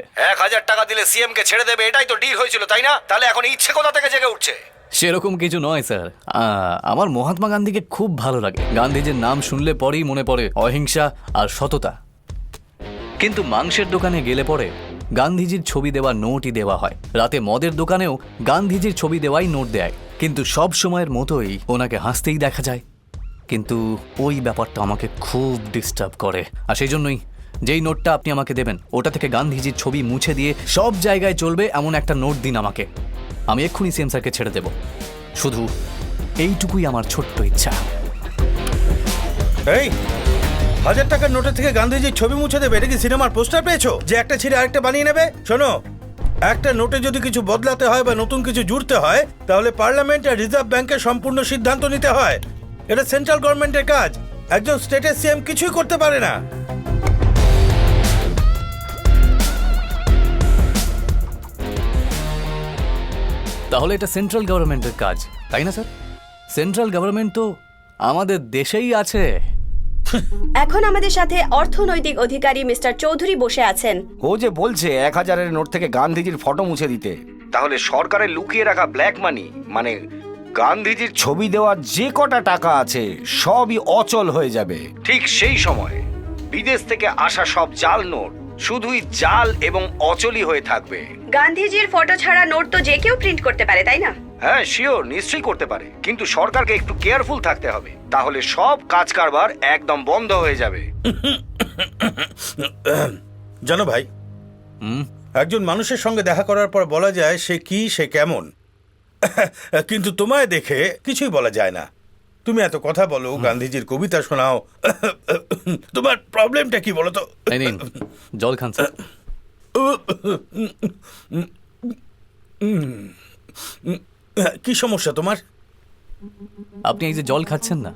এক হাজার টাকা দিলে সিএম কে ছেড়ে দেবে এটাই তো ডিল হয়েছিল তাই না? তাহলে এখন ইচ্ছে কোথা থেকে জেগে উঠছে? সেরকম কিছু নয় স্যার। আমার মহাত্মা গান্ধীকে খুব ভালো লাগে। গান্ধীজির নাম শুনলে পরেই মনে পড়ে অহিংসা আর সততা। কিন্তু মাংসের দোকানে গেলে পরে গান্ধীজির ছবি দেওয়া নোটই দেওয়া হয়। রাতে মদের দোকানেও গান্ধীজির ছবি দেওয়াই নোট দেয়। কিন্তু সব সময়ের মতোই ওনাকে হাসতেই দেখা যায়। কিন্তু ওই ব্যাপারটা আমাকে খুব ডিস্টার্ব করে। আর সেই জন্যই যেই নোটটা আপনি আমাকে দেবেন, ওটা থেকে গান্ধীজির ছবি মুছে দিয়ে সব জায়গায় চলবে এমন একটা নোট দিন আমাকে। আমি এক্ষুনি সিএম স্যারকে ছেড়ে দেব। শুধু এইটুকুই আমার ছোট্ট ইচ্ছা। এই, হাজার টাকার নোটের থেকে গান্ধীজির ছবি মুছে দেবে, এটা কি সিনেমার পোস্টার পেয়েছ? যে একটা ছিঁড়ে আরেকটা বানিয়ে নেবে? শোনো, একটা নোটে যদি কিছু বদলাতে হয় বা নতুন কিছু জুড়তে হয়, তাহলে পার্লামেন্ট আর রিজার্ভ ব্যাংকের সম্পূর্ণ সিদ্ধান্ত নিতে হয়। এটা সেন্ট্রাল গভর্নমেন্টের কাজ। একজন স্টেটের সিএম কিছুই করতে পারে না। তাহলে এটা সেন্ট্রাল গভর্নমেন্টের কাজ তাই না স্যার? সেন্ট্রাল গভর্নমেন্ট তো আমাদের দেশেই আছে। এখন আমাদের সাথে অর্থনৈতিক অধিকারী মিস্টার চৌধুরী বসে আছেন। ও যে বলছে এক হাজারের নোট থেকে গান্ধীজির ফটো মুছে দিতে। তাহলে সরকারের লুকিয়ে রাখা ব্ল্যাক মানি মানে গান্ধীজির ছবি দেওয়ার যে কটা টাকা আছে সবই অচল হয়ে যাবে। ঠিক সেই সময় বিদেশ থেকে আসা সব জাল নোট শুধুই জাল এবং অচলি হয়ে থাকবে। গান্ধীজির ফটো ছাড়া নোট তো যে কেউ প্রিন্ট করতে পারে তাই না? হ্যাঁ শিওর নিশ্চয়ই করতে পারে। কিন্তু সরকারকে একটু কেয়ারফুল থাকতে হবে। তাহলে সব কাজ কারবার একদম বন্ধ হয়ে যাবে। জানো ভাই একজন মানুষের সঙ্গে দেখা করার পর বলা যায় সে কি সে কেমন। কিন্তু তোমায় দেখে কিছুই বলা যায় না। তুমি এত কথা বলো গান্ধীজির কবিতা শোনাও। তোমার প্রবলেমটা কি বলো তো? নিন জল খান স্যার। কি সমস্যা তোমার? আপনি এই যে জল খাচ্ছেন না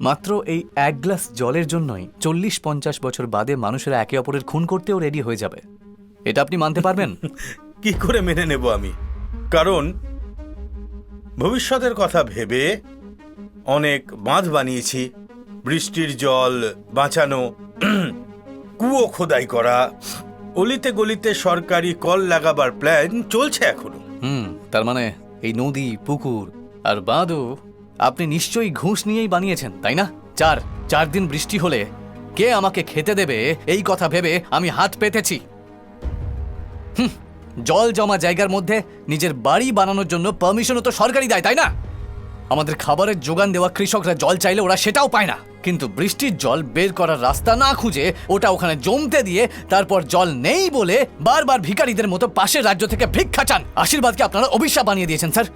মাত্র এই এক গ্লাস জলের জন্যই চল্লিশ পঞ্চাশ বছর বাদে মানুষেরা একে অপরের খুন করতেও রেডি হয়ে যাবে। এটা আপনি মানতে পারবেন? কি করে মেনে নেব আমি? কারণ ভবিষ্যতের কথা ভেবে অনেক বাঁধ বানিয়েছি। বৃষ্টির জল বাঁচানো কুয়ো খোদাই করা অলিতে গলিতে সরকারি কল লাগাবার প্ল্যান চলছে এখনও। হুম তার মানে এই নদী পুকুর আর বাঁধও আপনি নিশ্চয়ই ঘুষ নিয়েই বানিয়েছেন তাই না? চার চার দিন বৃষ্টি হলে কে আমাকে খেতে দেবে? এই কথা ভেবে আমি হাত পেতেছি। হুম, জল জমা জায়গার মধ্যে নিজের বাড়ি বানানোর জন্য পারমিশনও তো সরকারই দেয়, তাই না? আমাদের খাবারের যোগান দেওয়া কৃষকরা জল চাইলে ওরা সেটাও পায় না। কিন্তু বৃষ্টির জল বের করার রাস্তা না খুঁজে ওটা ওখানে জমতে দিয়ে তারপর জল নেই বলে বারবার ভিখারিদের মতো পাশের রাজ্য থেকে ভিক্ষা চান। আশীর্বাদকে আপনারা অভিশাপ বানিয়ে দিয়েছেন, স্যার।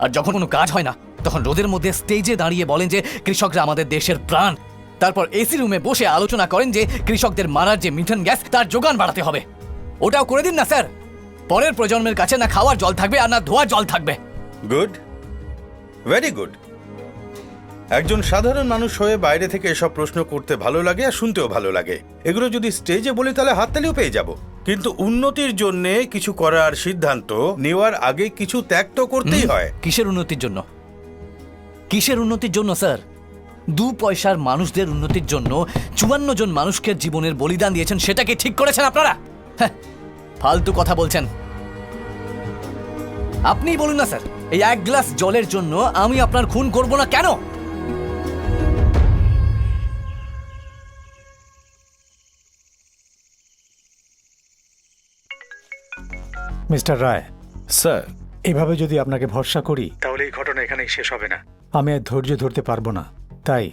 আর যখন কোনো কাজ হয় না, তখন রোদের মধ্যে স্টেজে দাঁড়িয়ে বলেন যে, কৃষকরা আমাদের দেশের প্রাণ। তারপর এসি রুমে বসে আলোচনা করেন যে, কৃষকদের মারার যে মিথেন গ্যাস, তার যোগান বাড়াতে হবে। ওটাও করে দিন না স্যার। পরের প্রজন্মের কাছে না খাওয়ার জল থাকবে আর না ধোয়ার জল থাকবে। গুড। Very good. একজন সাধারণ মানুষ হয়ে বাইরে থেকে এসব প্রশ্ন করতে ভালো লাগে আর শুনতেও ভালো লাগে। এগুলো যদি স্টেজে বলি তাহলে হাততালিও পেয়ে যাব। কিন্তু উন্নতির জন্য কিছু করার সিদ্ধান্ত নেওয়ার আগে কিছু ত্যাগ তো করতেই হয়। কিসের উন্নতির জন্য? কিসের উন্নতির জন্য স্যার? দু পয়সার মানুষদের উন্নতির জন্য চুয়ান্ন জন মানুষকে জীবনের বলিদান দিয়েছেন সেটাকে ঠিক করেছেন আপনারা? ফালতু কথা বলছেন। আপনিই বলুন না স্যার এই এক গ্লাস জলের জন্য আমি আপনার খুন করব না কেন? Mister Roy sir. এভাবে যদি আপনাকে ভরসা করি তাহলে এই ঘটনা এখানেই শেষ হবে না। আমি আর ধৈর্য ধরতে পারব না। তাই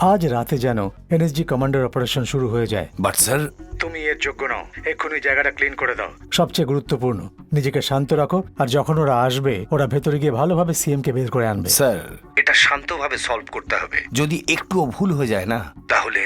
আজ রাতে যেন এনএসজি কমান্ডার অপারেশন শুরু হয়ে যায়। বাট স্যার তুমি এর যোগ্য নও। এক্ষুনি জায়গাটা ক্লিন করে দাও। সবচেয়ে গুরুত্বপূর্ণ নিজেকে শান্ত রাখো আর যখন ওরা আসবে ওরা ভেতরে গিয়ে ভালোভাবে সিএম কে বের করে আনবে। স্যার। এটা শান্তভাবে সলভ করতে হবে। যদি একটুও ভুল হয়ে যায় না তাহলে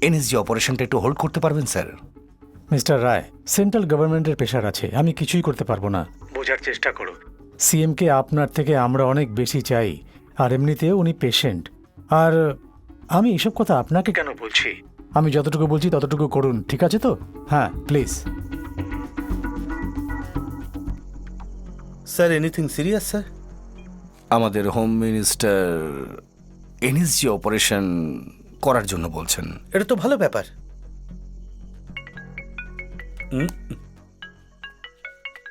এনএসজি অপারেশনটা একটু হোল্ড করতে পারবেন স্যার? মিস্টার রায় সেন্ট্রাল গভর্নমেন্টের প্রেশার আছে আমি কিছুই করতে পারব না। বোঝার চেষ্টা করো। সিএম কে আপনার থেকে আমরা অনেক বেশি চাই আর এমনিতেও উনি পেশেন্ট আর আমি এসব কথা আপনাকে কেন বলছি? আমি যতটুকু বলছি ততটুকু করুন ঠিক আছে তো? হ্যাঁ please sir anything serious sir আমাদের হোম মিনিস্টার এনএসজি অপারেশন করার জন্য বলছেন। এটা তো ভালো ব্যাপার।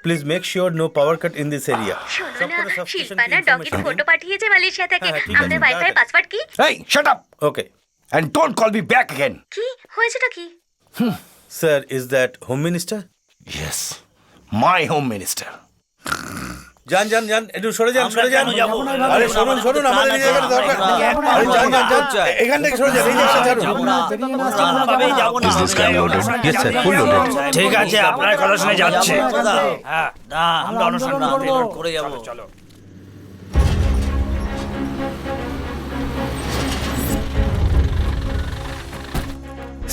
Please make sure no power cut in this area শোনো না শিল্পা না ডগির ফটো পাঠিয়েছে মালয়েশিয়া থেকে। হ্যাঁ, আছে, আপনার ওয়াইফাই। পাসওয়ার্ড কি? এই shut up okay and don't call me back again কি? হয়েছেটা কি? Sir is that home minister yes my home minister যান যান যান একটু সরে যান সরে যান। আরে শুনুন শুনুন আমাদের এই জায়গাটা দরকার। আরে যান যান যান এখান থেকে সরে যান এই জায়গাটা ছাড়ুন। ঠিক আছে আপনার কথা শুনে যাচ্ছে হ্যাঁ না আমরা অনুসন্ধান করে যাব।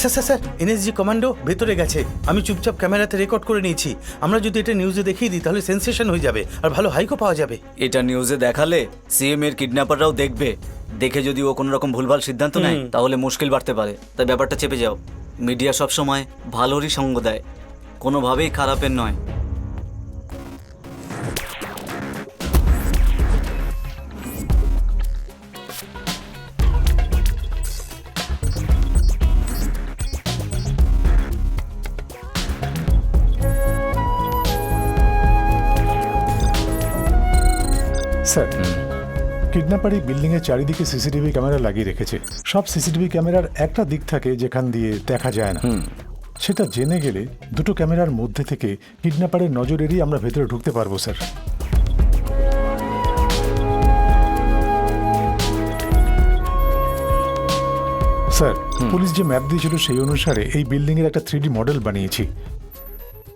Sir sir sir NSG commando ভেতরে গেছে। আমি চুপচাপ ক্যামেরাতে রেকর্ড করে নিয়েছি। আমরা যদি এটা নিউজে দেখিয়ে দিই তাহলে সেন্সেশন হয়ে যাবে আর ভালো হাইকও পাওয়া যাবে। এটা নিউজে দেখালে সিএম এর কিডন্যাপাররাও দেখবে। দেখে যদি ও কোনো রকম ভুলভাল সিদ্ধান্ত নেয় তাহলে মুশকিল বাড়তে পারে। তাই ব্যাপারটা চেপে যাও। মিডিয়া সবসময় ভালোরই সঙ্গ দেয়। কোনোভাবেই খারাপের নয়। স্যার। কিডন্যাপার এই বিল্ডিংয়ের চারিদিকে সিসিটিভি ক্যামেরা লাগিয়ে রেখেছে। সব সিসিটিভি ক্যামেরার একটা দিক থাকে যেখান দিয়ে দেখা যায় না। সেটা জেনে গেলে দুটো ক্যামেরার মধ্যে থেকে কিডন্যাপারের নজর এড়িয়ে আমরা ভেতরে ঢুকতে পারব স্যার। স্যার পুলিশ যে ম্যাপ দিয়েছিল সেই অনুসারে এই বিল্ডিংয়ের একটা থ্রি মডেল বানিয়েছি।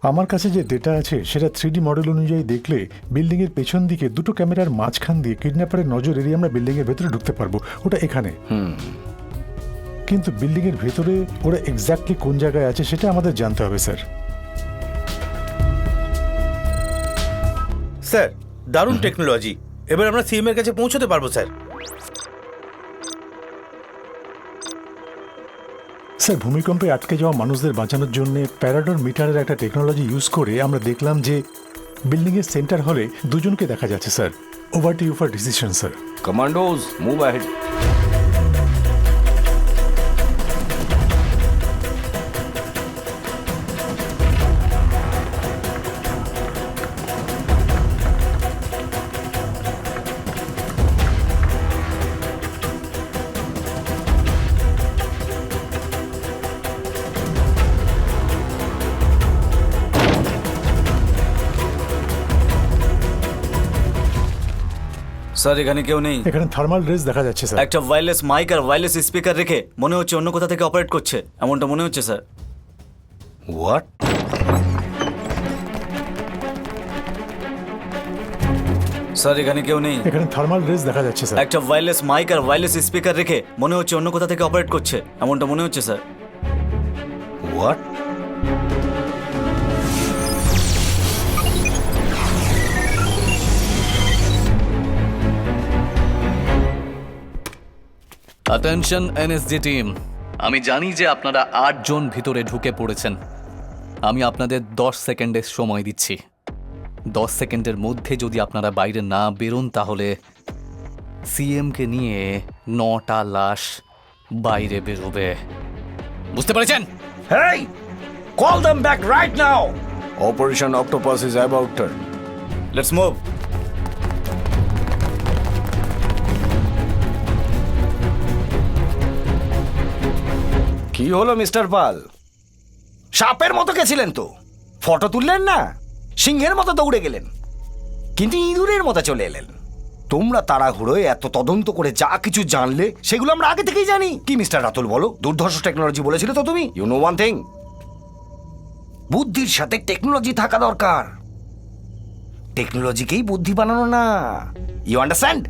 আমার কাছে যে ডেটা আছে সেটা থ্রি মডেল অনুযায়ী দেখলে বিল্ডিংয়ের পেছন দিকে দুটো ক্যামেরার মাঝখান দিয়ে কিডন্যাপারের নজর এড়িয়ে আমরা বিল্ডিংয়ের ভেতরে ঢুকতে পারব। ওটা এখানে। কিন্তু বিল্ডিংয়ের ভেতরে ওরা এক্স্যাক্টলি কোন জায়গায় আছে সেটা আমাদের জানতে হবে স্যার। স্যার দারুণ টেকনোলজি এবার আমরা সিএম এর কাছে পৌঁছতে পারব স্যার। স্যার, ভূমিকম্পে আটকে যাওয়া মানুষদের বাঁচানোর জন্য প্যারাডোর মিটারের একটা টেকনোলজি ইউজ করে আমরা দেখলাম যে বিল্ডিংয়ের সেন্টার হলে দুজনকে দেখা যাচ্ছে, sir. Over to you for decision sir commandos move ahead sir এখানে কেউ নেই। এখানে থার্মাল রেস দেখা যাচ্ছে স্যার। একটা ওয়্যারলেস মাইক আর ওয়্যারলেস স্পিকার রেখে মনে হচ্ছে অন্য কোথা থেকে অপারেট করছে। এমনটা মনে হচ্ছে স্যার। হোয়াট স্যার এখানে কেউ নেই। এখানে থার্মাল রেস দেখা যাচ্ছে স্যার। একটা ওয়্যারলেস মাইক আর ওয়্যারলেস স্পিকার রেখে মনে হচ্ছে অন্য কোথা থেকে অপারেট করছে। এমনটা মনে হচ্ছে sir. What attention NSG team আমি জানি যে আপনারা আটজন ভিতরে ঢুকে পড়েছেন। আমি আপনাদের দশ সেকেন্ডের সময় দিচ্ছি। দশ সেকেন্ডের মধ্যে যদি আপনারা বাইরে না বেরোন তাহলে সিএমকে নিয়ে নটা লাশ বাইরে বেরোবে। বুঝতে পেরেছেন? Hey! Call them back right now operation Octopus is about to. Let's move কি হলো, মিস্টার পাল? সাপের মতো গেছিলেন তো। ফটো তুললেন না? সিংহের মতো দৌড়ে গেলেন। কিন্তু ইঁদুরের মতো চলে এলেন। তোমরা তাড়াহুড়োয় এত তদন্ত করে যা কিছু জানলে, সেগুলো আমরা আগে থেকেই জানি। কি, মিস্টার রাতুল, বলো? দুর্ধর্ষ টেকনোলজি বলেছিলে তো তুমি? ইউ নো ওয়ান থিং বুদ্ধির সাথে টেকনোলজি থাকা দরকার। টেকনোলজিকেই বুদ্ধি বানানো না। ইউ আন্ডারস্ট্যান্ড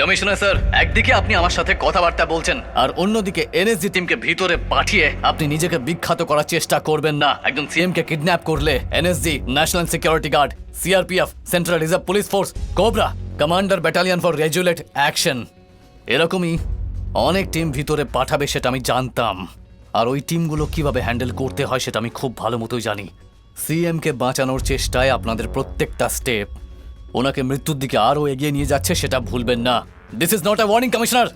কমিশনার স্যার, একদিকে আপনি আমার সাথে কথাবার্তা বলছেন, আর অন্যদিকে এনএসজি টিমকে ভিতরে পাঠিয়ে আপনি নিজেকে বিখ্যাত করার চেষ্টা করবেন না। একজন সিএম কে কিডন্যাপ করলে NSG, national security guard, CRPF, central reserve police force, cobra, commander battalion for resolute action. এরকমই অনেক টিম ভিতরে পাঠাবে সেটা আমি জানতাম। আর ওই টিমগুলো কীভাবে হ্যান্ডেল করতে হয় সেটা আমি খুব ভালো মতোই জানি। সিএম কে বাঁচানোর চেষ্টায় আপনাদের প্রত্যেকটা স্টেপ ওনাকে মৃত্যুর দিকে আরও এগিয়ে নিয়ে যাচ্ছে সেটা ভুলবেন না। This is not a warning commissioner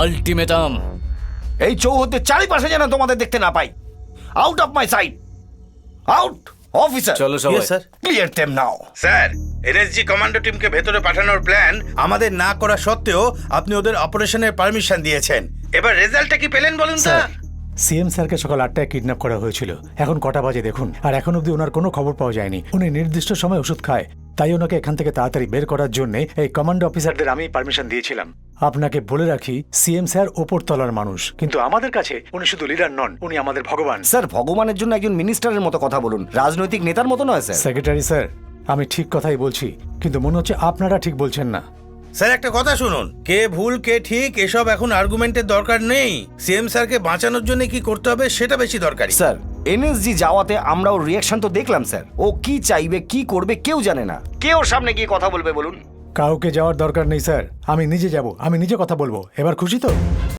ultimatum এই চৌহদ্দের চারিপাশে যেন তোমাদের দেখতে না পাই। Out of my sight out officer চলো সবাই। Sir clear them now sir NSG commando টিমকে ভেতরে পাঠানোর প্ল্যান আমাদের না করা সত্ত্বেও আপনি ওদের অপারেশনের পারমিশন দিয়েছেন। এবার রেজাল্টটা কি পেলেন বলুন তো? স্যার সিএম স্যারকে সকাল আটটায় কিডন্যাপ করা হয়েছিল। এখন কটা বাজে দেখুন। আর এখন অবধি ওনার কোনো খবর পাওয়া যায়নি। উনি নির্দিষ্ট সময় ওষুধ খায়। তাই ওনাকে এখান থেকে তাড়াতাড়ি বের করার জন্য এই কমান্ড অফিসারদের আমি পারমিশন দিয়েছিলাম। আপনাকে বলে রাখি সিএম স্যার ওপর তলার মানুষ। কিন্তু আমাদের কাছে উনি শুধু লিডার নন উনি আমাদের ভগবান। স্যার ভগবানের জন্য একজন মিনিস্টারের মতো কথা বলুন। রাজনৈতিক নেতার মতো নয় স্যার। সেক্রেটারি স্যার আমি ঠিক কথাই বলছি কিন্তু মনে হচ্ছে আপনারা ঠিক বলছেন না। স্যার একটা কথা শুনুন। কে ভুল কে ঠিক এসব এখন আর্গুমেন্টের দরকার নেই। সিএম স্যারকে বাঁচানোর জন্য কি করতে হবে সেটা বেশি দরকারি। স্যার এনএসজি যাওয়াতে আমরা ওর রিয়াকশন তো দেখলাম, স্যার। ও কি চাইবে, কি করবে, কেউ জানে না। কে ওর সামনে গিয়ে কথা বলবে, বলুন। কাউকে যাওয়ার দরকার নেই, স্যার। আমি নিজে যাব, আমি নিজে কথা বলব। এবার খুশি তো?